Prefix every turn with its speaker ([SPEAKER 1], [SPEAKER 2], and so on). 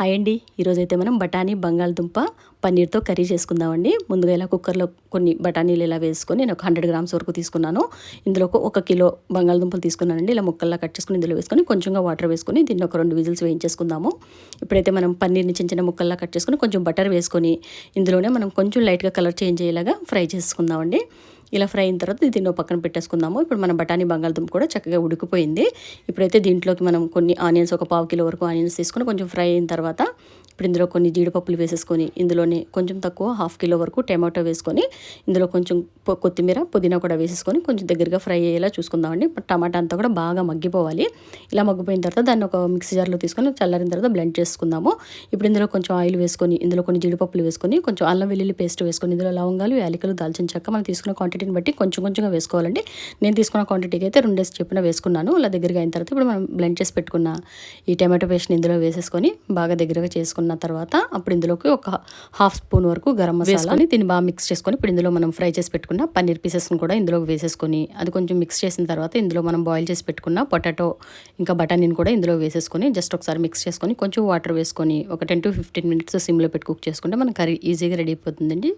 [SPEAKER 1] Hi అండి. ఈరోజైతే మనం బఠానీ బంగాళదుంప పన్నీర్తో కర్రీ చేసుకుందామండి. ముందుగా ఇలా కుక్కర్లో కొన్ని బఠానీలు ఇలా వేసుకొని నేను ఒక హండ్రెడ్ గ్రామ్స్ వరకు తీసుకున్నాను. ఇందులో ఒక- ఒక కిలో బంగాళదుంపలు తీసుకున్నానండి. ఇలా ముక్కల్లా కట్ చేసుకుని ఇందులో వేసుకొని కొంచెంగా వాటర్ వేసుకొని దీన్ని ఒక రెండు విజిల్స్ వేయించేసుకుందాము. ఇప్పుడైతే మనం పన్నీర్ని చిన్న చిన్న ముక్కల్లా కట్ చేసుకొని కొంచెం బటర్ వేసుకొని ఇందులోనే మనం కొంచెం లైట్గా కలర్ చేంజ్ అయ్యేలాగా ఫ్రై చేసుకుందామండి. ఇలా ఫ్రై అయిన తర్వాత దీన్ని పక్కన పెట్టేసుకుందాము. ఇప్పుడు మన బఠానీ బంగాళదుంప కూడా చక్కగా ఉడికిపోయింది. ఇప్పుడైతే దీంట్లోకి మనం కొన్ని ఆనియన్స్ ఒక పావు కిలో వరకు ఆనియన్స్ తీసుకొని కొంచెం ఫ్రై అయిన తర్వాత ఇప్పుడు ఇందులో కొన్ని జీడిపప్పులు వేసేసుకొని ఇందులోనే కొంచెం తక్కువ హాఫ్ కిలో వరకు టమాటో వేసుకొని ఇందులో కొంచెం కొత్తిమీర పుదీనా కూడా వేసేసుకొని కొంచెం దగ్గరగా ఫ్రై అయ్యేలా చూసుకుందామండి. టమాటా అంతా కూడా బాగా మగ్గిపోవాలి. ఇలా మగ్గిపోయిన తర్వాత దాన్ని ఒక మిక్సీ జార్లో తీసుకొని చల్లారిన తర్వాత బ్లెండ్ చేసుకుందాము. ఇప్పుడు ఇందులో కొంచెం ఆయిల్ వేసుకొని ఇందులో కొన్ని జీడిపప్పులు వేసుకొని కొంచెం అల్లం వెల్లుల్లి పేస్ట్ వేసుకొని ఇందులో లవంగాలు యాలకులు దాల్చిన చెక్క మనం తీసుకున్న క్వాంటిటీని బట్టి కొంచెం కొంచెంగా వేసుకోవాలండి. నేను తీసుకున్న క్వాంటిటీకి అయితే రెండేసి చెప్పిన వేసుకున్నాను. అలా దగ్గరగా అయిన తర్వాత ఇప్పుడు మనం బ్లెండ్ చేసి పెట్టుకున్న ఈ టమాటో పేస్ట్ని ఇందులో వేసేసుకొని బాగా దగ్గరగా చేసుకున్న తర్వాత అప్పుడు ఇందులోకి ఒక హాఫ్ స్పూన్ వరకు గరం మసాలాని దీన్ని బాగా మిక్స్ చేసుకొని ఇప్పుడు ఇందులో మనం ఫ్రై చేసి పెట్టుకున్న పన్నీర్ పీసెస్ని కూడా ఇందులో వేసేసుకొని అది కొంచెం మిక్స్ చేసిన తర్వాత ఇందులో మనం బాయిల్ చేసి పెట్టుకున్న పొటాటో ఇంకా బఠానీని కూడా ఇందులో వేసేసుకొని జస్ట్ ఒకసారి మిక్స్ చేసుకొని కొంచెం వాటర్ వేసుకొని ఒక టెన్ టు ఫిఫ్టీన్ మినిట్స్ సిమ్లో పెట్టి కుక్ చేసుకుంటే మన కర్రీ ఈజీగా రెడీ అయిపోతుందండి.